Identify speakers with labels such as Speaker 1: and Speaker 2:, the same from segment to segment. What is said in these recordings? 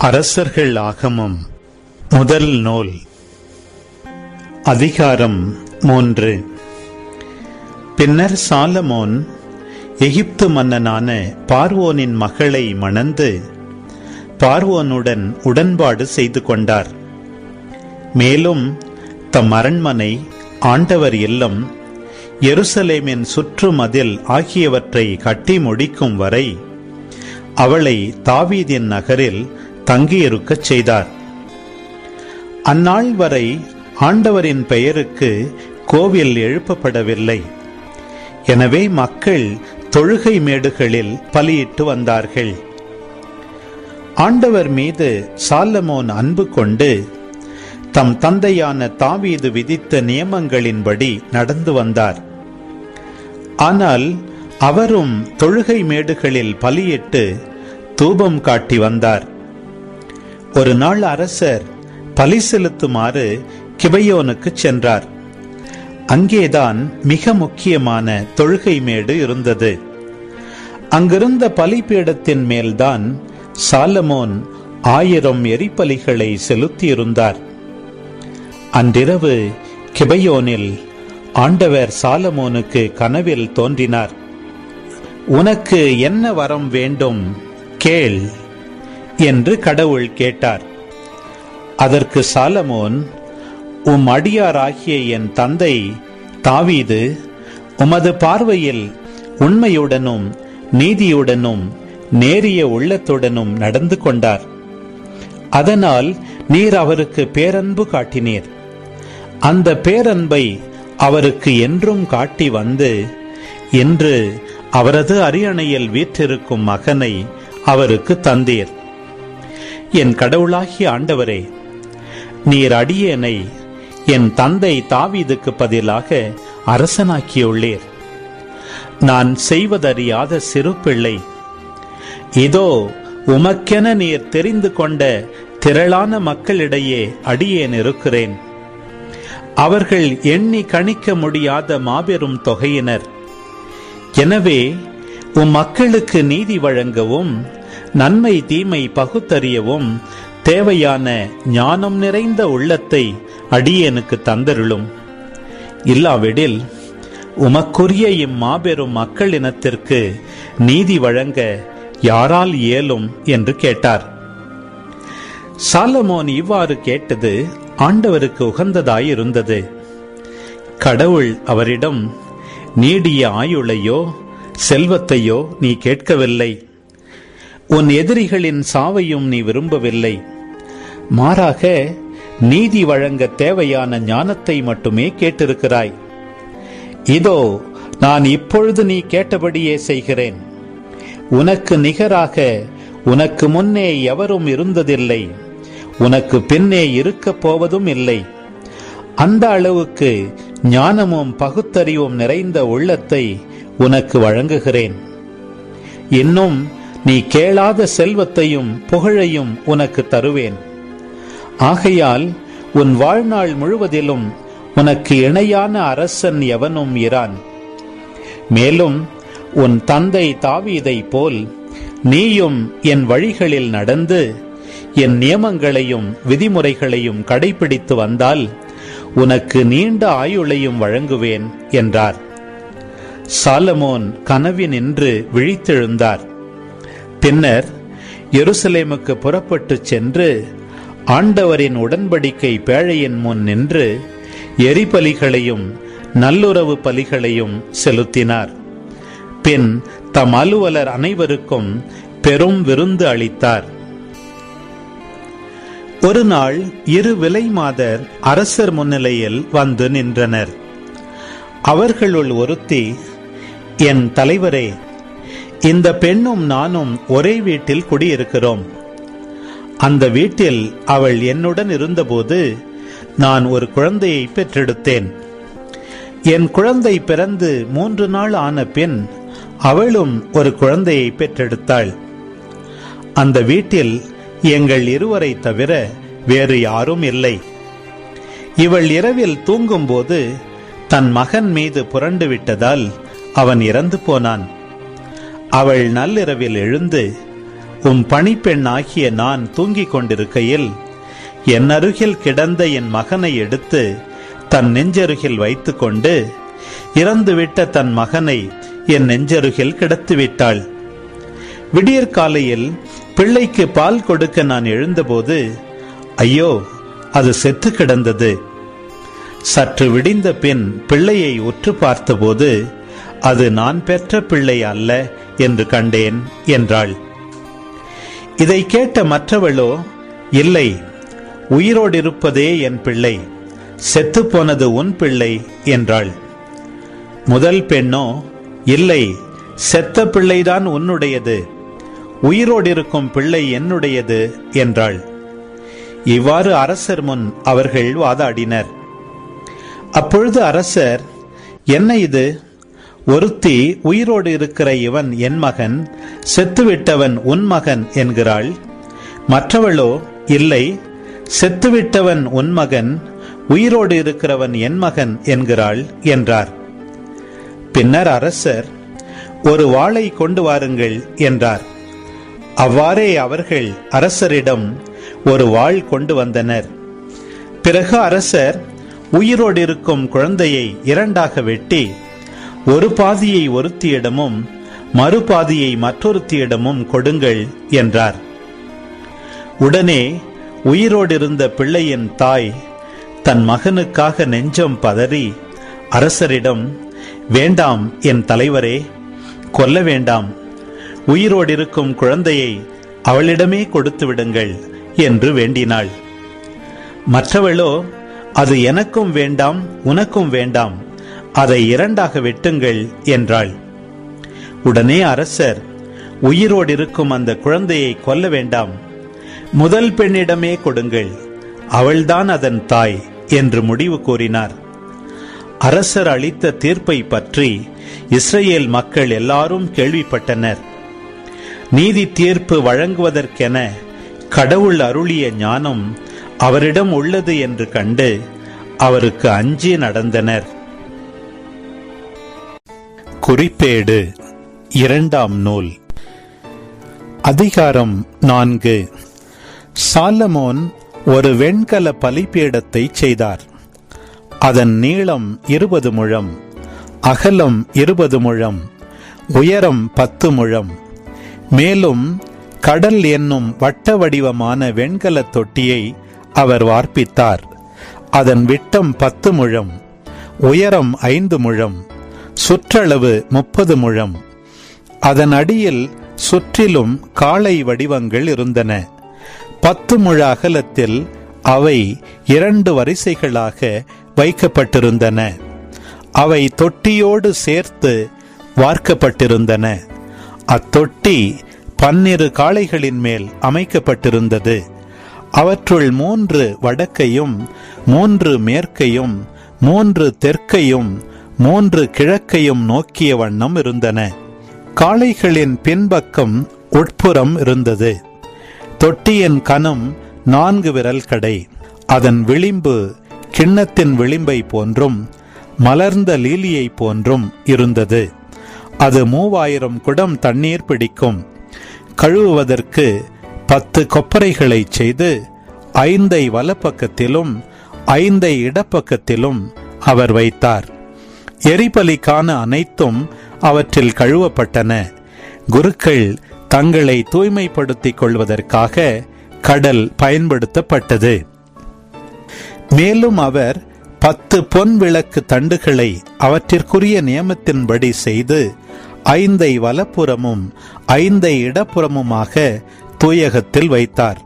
Speaker 1: அரசர்கள் ஆகமம் முதல் நூல். அதிகாரம் மூன்று. பின்னர் சாலமோன் எகிப்து மன்னனான பார்வோனின் மகளை மணந்து பார்வோனுடன் உடன்பாடு செய்து கொண்டார். மேலும் தம் அரண்மனை ஆண்டவர் இல்லம் எருசலேமின் சுற்றுமதில் ஆகியவற்றை கட்டி முடிக்கும் வரை அவளை தாவீதின் நகரில் தங்கியிருக்கச் செய்தார். அந்நாள் வரை ஆண்டவரின் பெயருக்கு கோவில் எழுப்பப்படவில்லை. எனவே மக்கள் தொழுகை மேடுகளில் பலியிட்டு வந்தார்கள். ஆண்டவர் மீது சாலமோன் அன்பு கொண்டு தம் தந்தையான தாவீது விதித்த நியமங்களின்படி நடந்து வந்தார். ஆனால் அவரும் தொழுகை மேடுகளில் பலியிட்டு தூபம் காட்டி வந்தார். ஒரு நாள் அரசர் பலி செலுத்துமாறு கிபையோனுக்கு சென்றார். அங்கேதான் மிக முக்கியமான தொழுகை மேடு இருந்தது. அங்கிருந்த பலிபீடத்தின் மேல்தான் சாலமோன் ஆயிரம் எரிபலிகளை செலுத்தியிருந்தார். அன்றிரவு கிபையோனில் ஆண்டவர் சாலமோனுக்கு கனவில் தோன்றினார். உனக்கு என்ன வரம் வேண்டும்? கேள். என்று கடவுள் கேட்டார். அதற்கு சாலமோன் உம் அடியாராகிய என் தந்தை தாவீது உமது பார்வையில் உண்மையுடனும் நீதியுடனும் நேரிய உள்ளத்துடனும் நடந்து கொண்டார். அதனால் நீர் அவருக்கு பேரன்பு காட்டினீர். அந்த பேரன்பை அவருக்கு என்றும் காட்டி வந்து இன்று அவரது அரியணையில் வீற்றிருக்கும் மகனை அவருக்கு தந்தீர். என் கடவுளாகிய ஆண்டவரே நீர் அடியேனை என் தந்தை தாவீதுக்கு பதிலாக அரசனாக்கியுள்ளீர். நான் செய்வதறியாத சிறு பிள்ளை. இதோ உமக்கென நீர் தெரிந்து கொண்ட திரளான மக்களிடையே அடியேன் இருக்கிறேன். அவர்கள் எண்ணி கணிக்க முடியாத மாபெரும் தொகையினர். எனவே உம் மக்களுக்கு நீதி வழங்கவும் நன்மை தீமை பகுத்தறியவும் தேவையான ஞானம் நிறைந்த உள்ளத்தை அடியேனுக்கு தந்தருளும். இல்லாவிடில் உமக்குரிய இம்மாபெரும் மக்கள் இனத்திற்கு நீதி வழங்க யாரால் இயலும் என்று கேட்டார். சாலமோன் இவ்வாறு கேட்டது ஆண்டவருக்கு உகந்ததாயிருந்தது. கடவுள் அவரிடம் நீடிய ஆயுளையோ செல்வத்தையோ நீ கேட்கவில்லை. உன் எதிரிகளின் சாவையும் நீ விரும்பவில்லை. மாறாக நீதி வழங்க தேவையான ஞானத்தை மட்டுமே கேட்டிருக்கிறாய். இதோ நான் இப்பொழுது நீ கேட்டபடியே செய்கிறேன். உனக்கு நிகராக உனக்கு முன்னே எவரும் இருந்ததில்லை. உனக்கு பின்னே இருக்கப் போவதும் இல்லை. அந்த அளவுக்கு ஞானமும் பகுத்தறிவும் நிறைந்த உள்ளத்தை உனக்கு வழங்குகிறேன். இன்னும் நீ கேளாத செல்வத்தையும் புகழையும் உனக்கு தருவேன். ஆகையால் உன் வாழ்நாள் முழுவதிலும் உனக்கு இணையான அரசன் எவனும் இரான். மேலும் உன் தந்தை தாவீதை போல் நீயும் என் வழிகளில் நடந்து என் நியமங்களையும் விதிமுறைகளையும் கடைபிடித்து வந்தால் உனக்கு நீண்ட ஆயுளையும் வழங்குவேன் என்றார். சாலமோன் கனவினின்று விழித்தெழுந்தார். பின்னர் எருசலேமுக்கு புறப்பட்டு சென்று ஆண்டவரின் உடன்படிக்கை பேழையின் முன் நின்று எரிபலிகளையும் நல்லுறவு பலிகளையும் செலுத்தினார். பின் தம் அலுவலர் அனைவருக்கும் பெரும் விருந்து அளித்தார். ஒரு நாள் இரு விலை மாதர் அரசர் முன்னிலையில் வந்து நின்றனர். அவர்களுள் ஒருத்தி என் தலைவரே இந்த பெண்ணும் நானும் ஒரே வீட்டில் குடியிருக்கிறோம். அந்த வீட்டில் அவள் என்னுடன் இருந்தபோது நான் ஒரு குழந்தையை பெற்றெடுத்தேன். என் குழந்தை பிறந்து மூன்று நாள் ஆன பின் அவளும் ஒரு குழந்தையை பெற்றெடுத்தாள். அந்த வீட்டில் எங்கள் இருவரை தவிர வேறு யாரும் இல்லை. இவள் இரவில் தூங்கும்போது தன் மகன் மீது புரண்டு விட்டதால் அவன் இறந்து போனான். அவள் நள்ளிரவில் எழுந்து உம் பணிப்பெண் ஆகிய நான் தூங்கிக் கொண்டிருக்கையில் என் அருகில் கிடந்த என் மகனை எடுத்து தன் நெஞ்சருகில் வைத்துக்கொண்டு இறந்துவிட்ட தன் மகனை என் நெஞ்சருகில் கிடத்துவிட்டாள். விடியற்காலையில் பிள்ளைக்கு பால் கொடுக்க நான் எழுந்தபோது ஐயோ அது செத்து கிடந்தது. சற்று விடிந்த பின் பிள்ளையை உற்று பார்த்தபோது அது நான் பெற்ற பிள்ளை அல்ல என்று கண்டேன் என்றாள். இதை கேட்ட மற்றவளோ இல்லை உயிரோடு இருப்பதே என் பிள்ளை செத்துப்போனது உன் பிள்ளை என்றாள். முதல் பெண்ணோ இல்லை செத்த பிள்ளைதான் உன்னுடையது உயிரோடு இருக்கும் பிள்ளை என்னுடையது என்றாள். இவ்வாறு அரசர் முன் அவர்கள் வாதாடினர். அப்பொழுது அரசர் என்ன இது? ஒருத்தி உயிரோடு இருக்கிற இவன் என் மகன் செத்துவிட்டவன் உன் மகன் என்கிறாள். மற்றவளோ இல்லை செத்துவிட்டவன் உன் மகன் உயிரோடு இருக்கிறவன் என் மகன் என்கிறாள் என்றார். பின்னர் அரசர் ஒரு வாளை கொண்டு வாருங்கள் என்றார். அவ்வாறே அவர்கள் அரசரிடம் ஒரு வாள் கொண்டு வந்தனர். பிறகு அரசர் உயிரோடு இருக்கும் குழந்தையை இரண்டாக வெட்டி ஒரு பாதியை ஒருத்தியிடமும் மறுபாதியை மற்றொருத்தியிடமும் கொடுங்கள் என்றார். உடனே உயிரோடு இருந்த பிள்ளையின் தாய் தன் மகனுக்காக நெஞ்சம் பதறி அரசரிடம் வேண்டாம் என் தலைவரே கொல்ல வேண்டாம். உயிரோடு இருக்கும் குழந்தையை அவளிடமே கொடுத்து விடுங்கள் என்று வேண்டினாள். மற்றவளோ அது எனக்கும் வேண்டாம் உனக்கும் வேண்டாம் அதை இரண்டாக வெட்டுங்கள் என்றாள். உடனே அரசர் உயிரோடு இருக்கும் அந்த குழந்தையை கொல்ல வேண்டாம். முதல் பெண்ணிடமே கொடுங்கள். அவள்தான் அதன் தாய் என்று முடிவு கூறினார். அரசர் அளித்த தீர்ப்பை பற்றி இஸ்ரேல் மக்கள் எல்லாரும் கேள்விப்பட்டனர். நீதி தீர்ப்பு வழங்குவதற்கென கடவுள் அருளிய ஞானம் அவரிடம் உள்ளது என்று கண்டு அவருக்கு அஞ்சி நடந்தனர். குறிப்பேடு. இரண்டாம் நூல். அதிகாரம் நான்கு. சாலமோன் ஒரு வெண்கல பலிப்பீடத்தை செய்தார். அதன் நீளம் இருபது முழம் அகலம் இருபது முழம் உயரம் பத்து முழம். மேலும் கடல் என்னும் வட்ட வடிவமான வெண்கல தொட்டியை அவர் வார்ப்பித்தார். அதன் விட்டம் பத்து முழம் உயரம் ஐந்து முழம் சுற்றளவு முப்பது முழம். அதன் அடியில் சுற்றிலும் காளை வடிவங்கள் இருந்தன. பத்து முழ அகலத்தில் அவை இரண்டு வரிசைகளாக வைக்கப்பட்டிருந்தன. அவை தொட்டியோடு சேர்த்து வார்க்கப்பட்டிருந்தன. அத்தொட்டி பன்னிரு காளைகளின் மேல் அமைக்கப்பட்டிருந்தது. அவற்றுள் மூன்று வடக்கையும் மூன்று மேற்கையும் மூன்று தெற்கையும் மூன்று கிழக்கையும் நோக்கிய வண்ணம் இருந்தன. காளைகளின் பின்பக்கம் உட்புறம் இருந்தது. தொட்டியின் கனம் நான்கு விரல் கடை. அதன் விளிம்பு கிண்ணத்தின் விளிம்பை போன்றும் மலர்ந்த லீலியை போன்றும் இருந்தது. அது மூவாயிரம் குடம் தண்ணீர் பிடிக்கும். கழுவுவதற்கு பத்து கொப்பரைகளை செய்து ஐந்தை வலப்பக்கத்திலும் ஐந்தை இடப்பக்கத்திலும் அவர் வைத்தார். எரிபலிக்கான அனைத்தும் அவற்றில் கழுவப்பட்டன. குருக்கள் தங்களை தூய்மைப்படுத்திக் கொள்வதற்காக கடல் பயன்படுத்தப்பட்டது. மேலும் அவர் பத்து பொன் விளக்கு தண்டுகளை அவற்றிற்குரிய நியமத்தின்படி செய்து ஐந்தை வலப்புறமும் ஐந்தை இடப்புறமுமாக தூயகத்தில் வைத்தார்.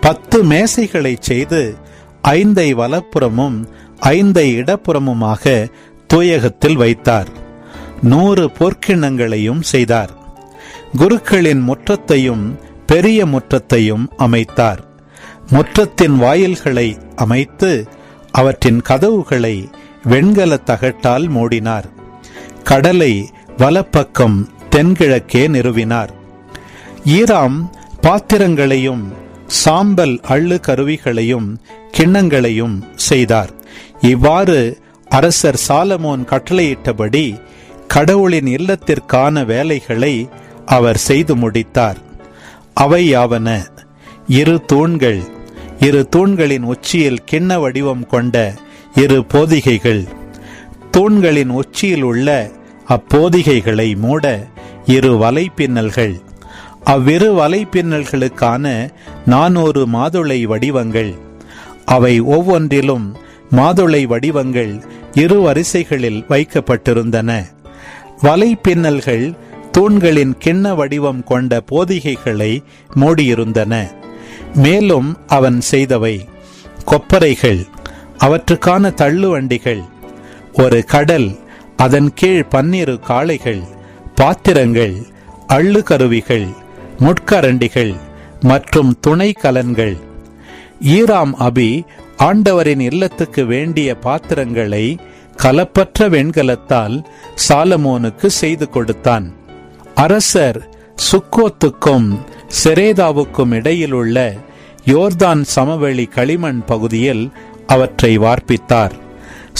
Speaker 1: பத்து மேசைகளை செய்து ஐந்தை வலப்புறமும் ஐந்தை இடப்புறமுமாக தூயகத்தில் வைத்தார். நூறு பொற்கிண்ணங்களையும் செய்தார். குருக்களின் முற்றத்தையும் பெரிய முற்றத்தையும் அமைத்தார். முற்றத்தின் வாயில்களை அமைத்து அவற்றின் கதவுகளை வெண்கல தகட்டால் மூடினார். கடலை வலப்பக்கம் தென்கிழக்கே நிறுவினார். ஈராம் பாத்திரங்களையும் சாம்பல் அள்ளு கருவிகளையும் கிண்ணங்களையும் செய்தார். இவ்வாறு அரசர் சாலமோன் கட்டளையிட்டபடி கடவுளின் இல்லத்திற்கான வேலைகளை அவர் செய்து முடித்தார். அவையாவன இரு தூண்கள். இரு தூண்களின் உச்சியில் கிண்ண வடிவம் கொண்ட இரு போதிகைகள். தூண்களின் உச்சியில் உள்ள அப்போதிகைகளை மூட இரு வலைப்பின்னல்கள். அவ்விரு வலைப்பின்னல்களுக்கான நானூறு மாதுளை வடிவங்கள். அவை ஒவ்வொன்றிலும் மாதுளை வடிவங்கள் இரு வரிசைகளில் வைக்கப்பட்டிருந்தன. வலைப்பின்னல்கள் தூண்களின் கிண்ண வடிவம் கொண்ட போதிகைகளை மூடியிருந்தன. மேலும் அவன் செய்தவை கொப்பரைகள் அவற்றுக்கான தள்ளுவண்டிகள் ஒரு கடல் அதன் கீழ் பன்னிரு காளைகள் பாத்திரங்கள் அள்ளுகருவிகள் முட்கரண்டிகள் மற்றும் துணை கலன்கள் ஈராம் அபி ஆண்டவரின் இல்லத்துக்கு வேண்டிய பாத்திரங்களை கலப்பற்ற வெண்கலத்தால் சாலமோனுக்கு செய்து கொடுத்தான். அரசர் சுக்கோத்துக்கும் செரேதாவுக்கும் இடையிலுள்ள யோர்தான் சமவெளி களிமண் பகுதியில் அவற்றை வார்ப்பித்தார்.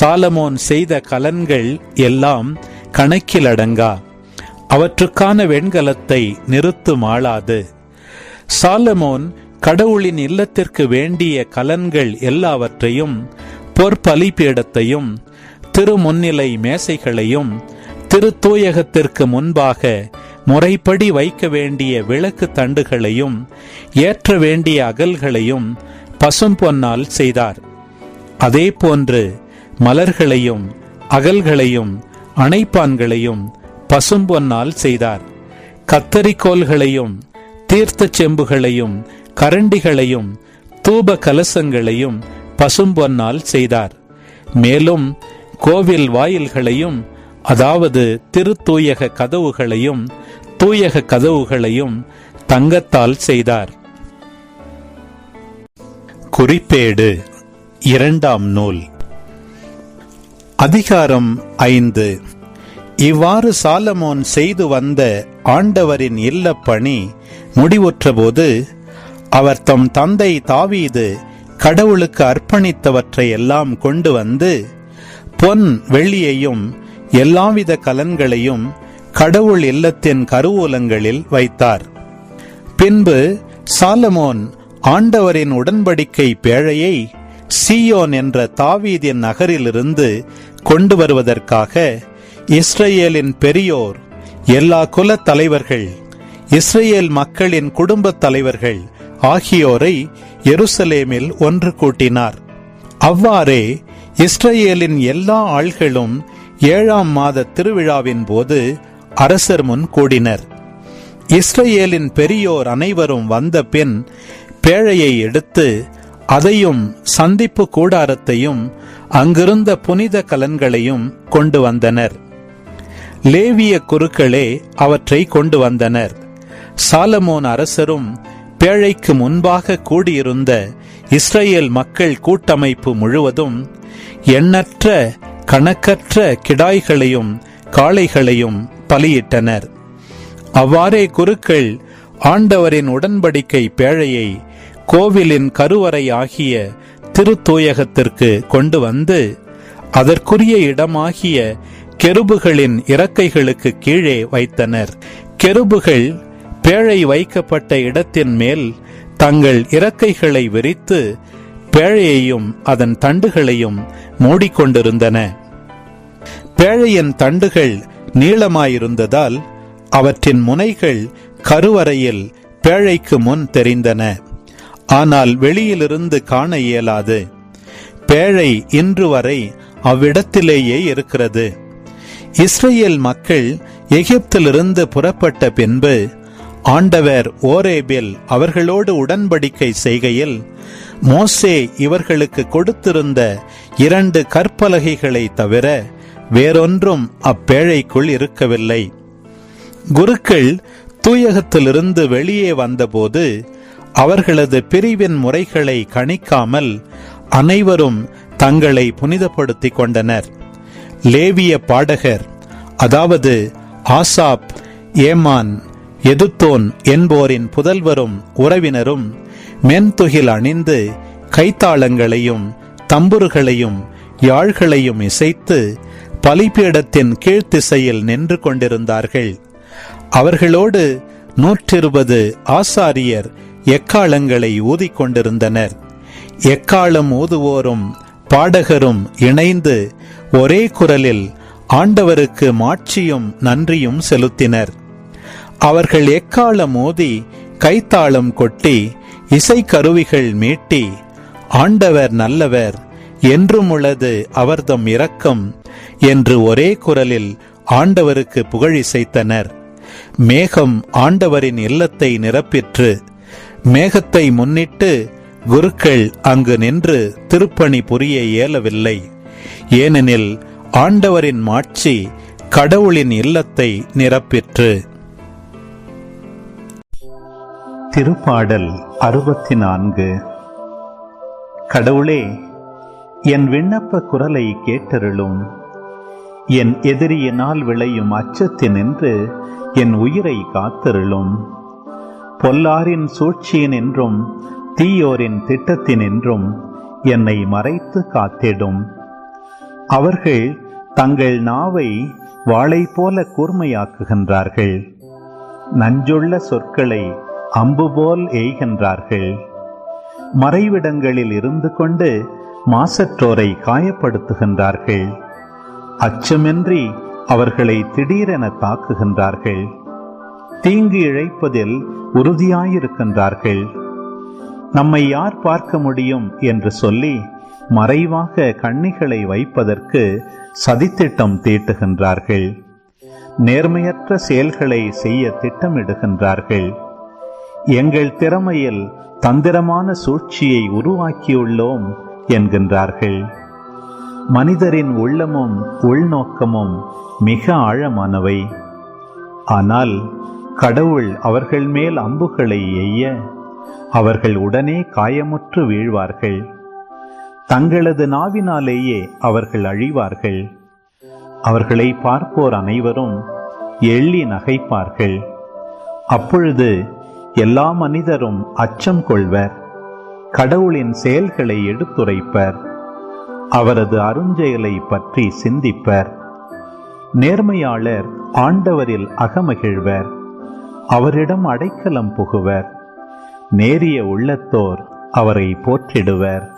Speaker 1: சாலமோன் செய்த கலன்கள் எல்லாம் கணக்கிலடங்கா அவற்றுக்கான வெண்கலத்தை நிறுத்து மாளாது சாலமோன் கடவுளின் இல்லத்திற்கு வேண்டிய கலன்கள் எல்லாவற்றையும் பொற்பலிபீடத்தையும் திருமுன்னிலை மேசைகளையும் திருத்தூயகத்திற்கு முன்பாக முறைப்படி வைக்க வேண்டிய விளக்கு தண்டுகளையும் ஏற்ற வேண்டிய அகல்களையும் பசும்பொன்னால் செய்தார். அதே போன்று மலர்களையும் அகல்களையும் அணைப்பான்களையும் பசும்பொன்னால் செய்தார். கத்தரிக்கோல்களையும் தீர்த்த செம்புகளையும் கரண்டிகளையும் தூப கலசங்களையும் பசும்பொன்னால் செய்தார். மேலும் கோவில் வாயில்களையும் அதாவது திருத்தூயக கதவுகளையும் தூயக கதவுகளையும் தங்கத்தால் செய்தார். குறிப்பேடு இரண்டாம் நூல். அதிகாரம் ஐந்து. இவ்வாறு சாலமோன் செய்து வந்த ஆண்டவரின் இல்லப்பணி முடிவுற்றபோது அவர் தம் தந்தை தாவீது கடவுளுக்கு அர்ப்பணித்தவற்றை எல்லாம் கொண்டு வந்து பொன் வெள்ளியையும் எல்லாவித கலன்களையும் கடவுள் இல்லத்தின் கருவூலங்களில் வைத்தார். பின்பு சாலமோன் ஆண்டவரின் உடன்படிக்கை பேழையை சீயோன் என்ற தாவீதின் நகரிலிருந்து கொண்டு வருவதற்காக இஸ்ரேலின் பெரியோர் எல்லா குலத் தலைவர்கள் இஸ்ரேல் மக்களின் குடும்பத் தலைவர்கள் ஆகியோரை எருசலேமில் ஒன்று கூட்டினார். அவ்வாறே இஸ்ரேலின் எல்லா ஆள்களும் ஏழாம் மாத திருவிழாவின் போது அரசர் முன் கூடினர். இஸ்ரேலின் பெரியோர் அனைவரும் வந்த பின் பேழையை எடுத்து அதையும் சந்திப்பு கூடாரத்தையும் அங்கிருந்த புனித கலன்களையும் கொண்டு வந்தனர். லேவிய குருக்களே அவற்றை கொண்டு வந்தனர். சாலமோன் அரசரும் பேழைக்கு முன்பாக கூடியிருந்த இஸ்ரேல் மக்கள் கூட்டமைப்பு முழுவதும் எண்ணற்ற கணக்கற்ற கிடாய்களையும் காளைகளையும் பலியிட்டனர். அவ்வாறே குருக்கள் ஆண்டவரின் உடன்படிக்கை பேழையை கோவிலின் கருவறை ஆகிய திருத்தூயகத்திற்கு கொண்டு வந்து அதற்குரிய இடமாகிய கெருபுகளின் இறக்கைகளுக்கு கீழே வைத்தனர். கெருபுகள் பேழை வைக்கப்பட்ட இடத்தின் மேல் தங்கள் இறக்கைகளை விரித்து பேழையையும் அதன் தண்டுகளையும் மூடிக்கொண்டிருந்தன. பேழையின் தண்டுகள் நீளமாயிருந்ததால் அவற்றின் முனைகள் கருவறையில் பேழைக்கு முன் தெரிந்தன. ஆனால் வெளியிலிருந்து காண இயலாது. பேழை இன்று வரை அவ்விடத்திலேயே இருக்கிறது. இஸ்ரேல் மக்கள் எகிப்திலிருந்து புறப்பட்ட பின்பு ஆண்டவர் ஓரேபில் அவர்களோடு உடன்படிக்கை செய்கையில் மோசே இவர்களுக்கு கொடுத்திருந்த இரண்டு கற்பலகைகளை தவிர வேறொன்றும் அப்பேழைக்குள் இருக்கவில்லை. குருக்கள் தூயகத்திலிருந்து வெளியே வந்தபோது அவர்களது பிரிவின் முறைகளை கணிக்காமல் அனைவரும் தங்களை புனிதப்படுத்திக் கொண்டனர். லேவிய பாடகர் அதாவது ஆசாப் ஏமான் எதுத்தோன் என்போரின் புதல்வரும் உறவினரும் மென்துகில் அணிந்து கைத்தாளங்களையும் தம்புருகளையும் யாழ்களையும் இசைத்து பலிபீடத்தின் கீழ்த்திசையில் நின்று கொண்டிருந்தார்கள். அவர்களோடு நூற்றிருபது ஆசாரியர் எக்காலங்களை ஊதிக் கொண்டிருந்தனர். எக்காலம் ஊதுவோரும் பாடகரும் இணைந்து ஒரே குரலில் ஆண்டவருக்கு மாட்சியும் நன்றியும் செலுத்தினர். அவர்கள் எக்காலம் மோதி கைத்தாளம் கொட்டி இசைக்கருவிகள் மீட்டி ஆண்டவர் நல்லவர் என்றும் உள்ளது அவர்தம் இரக்கம் என்று ஒரே குரலில் ஆண்டவருக்கு புகழிசைத்தனர். மேகம் ஆண்டவரின் இல்லத்தை நிரப்பிற்று. மேகத்தை முன்னிட்டு குருக்கள் அங்கு நின்று திருப்பணி புரிய இயலவில்லை. ஏனெனில் ஆண்டவரின் மாட்சி கடவுளின் இல்லத்தை நிரப்பிற்று. திருப்பாடல் அறுபத்தி நான்கு கடவுளே என் விண்ணப்ப குரலை கேட்டருளும். என் எதிரியினால் விளையும் அச்சத்தினின்று என் உயிரை காத்தருளும். பொல்லாரின் சூழ்ச்சியினின்றும் தீயோரின் திட்டத்தினின்றும் என்னை மறைத்து காத்திடும். அவர்கள் தங்கள் நாவை வாளை போல கூர்மையாக்குகின்றார்கள். நஞ்சுள்ள சொற்களை அம்பு போல் எய்கின்றார்கள். மறைவிடங்களில் இருந்து கொண்டு மாசற்றோரை காயப்படுத்துகின்றார்கள். அச்சமின்றி அவர்களை திடீரென தாக்குகின்றார்கள். தீங்கு இழைப்பதில் உறுதியாயிருக்கின்றார்கள். நம்மை யார் பார்க்க முடியும் என்று சொல்லி மறைவாக கண்ணிகளை வைப்பதற்கு சதித்திட்டம் தீட்டுகின்றார்கள். நேர்மையற்ற செயல்களை செய்ய திட்டமிடுகின்றார்கள். எங்கள் திறமையில் தந்திரமான சூழ்ச்சியை உருவாக்கியுள்ளோம் என்கின்றார்கள். மனிதரின் உள்ளமும் உள்நோக்கமும் மிக ஆழமானவை. ஆனால் கடவுள் அவர்கள் மேல் அம்புகளை எய்ய அவர்கள் உடனே காயமுற்று வீழ்வார்கள். தங்களது நாவினாலேயே அவர்கள் அழிவார்கள். அவர்களை பார்ப்போர் அனைவரும் எள்ளி நகைப்பார்கள். அப்பொழுது எல்லா மனிதரும் அச்சம் கொள்வர். கடவுளின் செயல்களை எடுத்துரைப்பர். அவரது அருஞ்செயலை பற்றி சிந்திப்பர். நேர்மையாளர் ஆண்டவரில் அகமகிழ்வர். அவரிடம் அடைக்கலம் புகுவர். நேரிய உள்ளத்தோர் அவரை போற்றிடுவர்.